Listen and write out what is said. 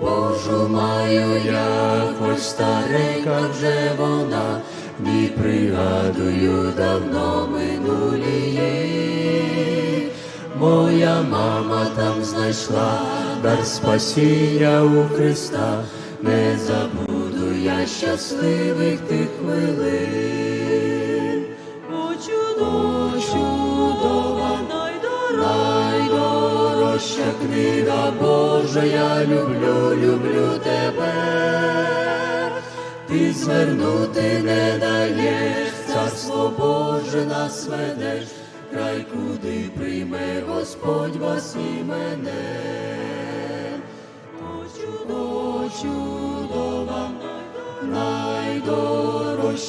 Божу маю я, хоч старенька вже вона, не пригадую давно минулі. Моя мама там знайшла дар спасіння у Христа, не забуду я щасливих тих хвилин. Найдорожча книга Божа, я люблю, люблю тебе. Ти звернути не даєш, царство Боже нас ведеш, край куди прийме Господь вас і мене. О, чудо, чудова, найдорожча